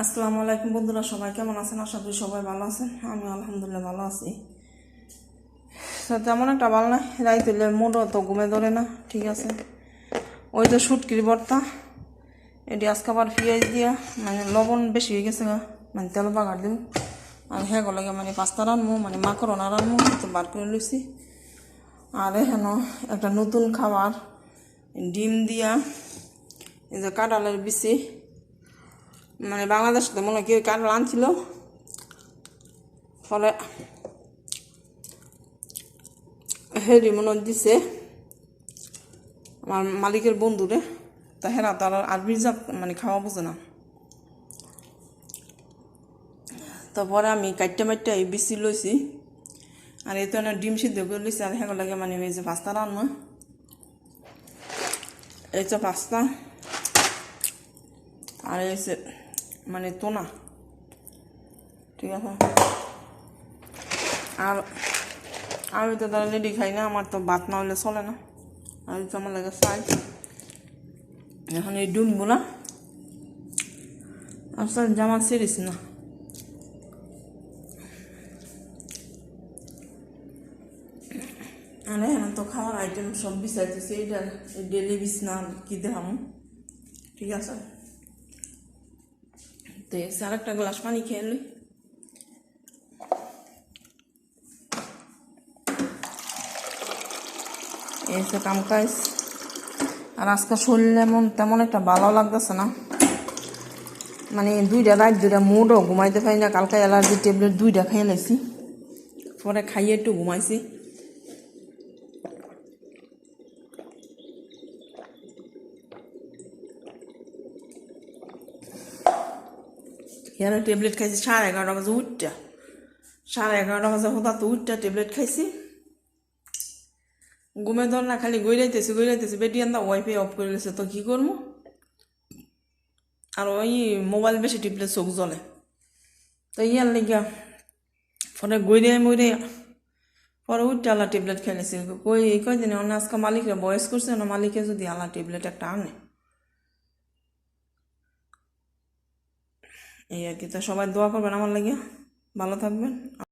আসসালামু আলাইকুম বন্ধুরা, সবাই কেমন আছেন? আশা করি সবাই ভালো আছেন। আমি আলহামদুলিল্লাহ ভালো আছি। তেমন একটা ভালো না রাইতুলে মোড়ও তো ঘুমে ধরে না, ঠিক আছে। ওই তো সুটকির ভর্তা, এটি আজকে আবার পেঁয়াজ দিয়া মানে লবণ বেশি হয়ে গেছে গা মানে তেল বাগার দিব আর হ্যাঁ লাগে মানে পাস্তা রানবো মানে মাকড়না রানবো তো বার করে লইছি। আর এখানে একটা নতুন খাবার, ডিম দিয়া, এই যে কাঁঠালের বিচি। মানে বাংলাদেশ তো মনে কেউ কাঁঠাল আনছিল। ফলে হেরি মনে দিছে। আমার মালিকের বন্ধুরে। তা হেরা তার আর রিজার্ভ মানে খাওয়া বোঝে না। তারপরে আমি কাটতে মাইটটা এই বিচি লইছি। আর এই তো ডিম সিদ্ধ করে লইছি। আর হ্যাঁ লাগে মানে এই যে পাস্তা রান্না। এই তো পাস্তা। আর এই মানে তোনা ঠিক আছে? আর আমি তো তারা লেডি খাই না, আমার তো ভাত না হলে চলে না। আর তো আমার লাগে চাই। এখন এই ডিমগুলা আসলে জামা সিরিস না। আরে হ্যাঁ তো খাওয়ার আইটেম সব বিচারতেছি এইটা ডেলি বিছনা কি দেখাম। ঠিক আছে? তো আর একটা গ্লাস পানি খেয়ে এসে কাম কাজ। আর আজকে শরীর তেমন একটা ভালো লাগতেছে না। মানে দুইটা রাত দুইটা মুডও ঘুমাইতে পারি না, কালকে অ্যালার্জি ট্যাবলেট দুইটা খেয়ে লাইছি পরে খাইয়ে একটু ঘুমাইছি। এখানে ট্যাবলেট খাইছি? সাড়ে এগারোটা বাজে, উঠটা। সাড়ে এগারোটা বাজে, হঠাৎ উঠটা ট্যাবলেট খাইছি। ঘুমে ধর না খালি গইরাইতেছি গইরাইতেছি। বেটি আন্দা ওয়াইফাই অফ করে গেছে, তো কি করব আর ওই মোবাইল বেশি টিপলে চোখ জ্বলে। তো ইয়ার লেগা পরে গইরে মইরে পরে উঠতে আলা টেবলেট ট্যাবলেট খেলেছি কই, কয়দিনে অন্য আজকে মালিকরা বয়স করছে না? মালিকে যদি আলা ট্যাবলেট একটা আনে। এই আর কি। তো সবাই দোয়া করবেন আমার লাগে ভালো থাকবেন।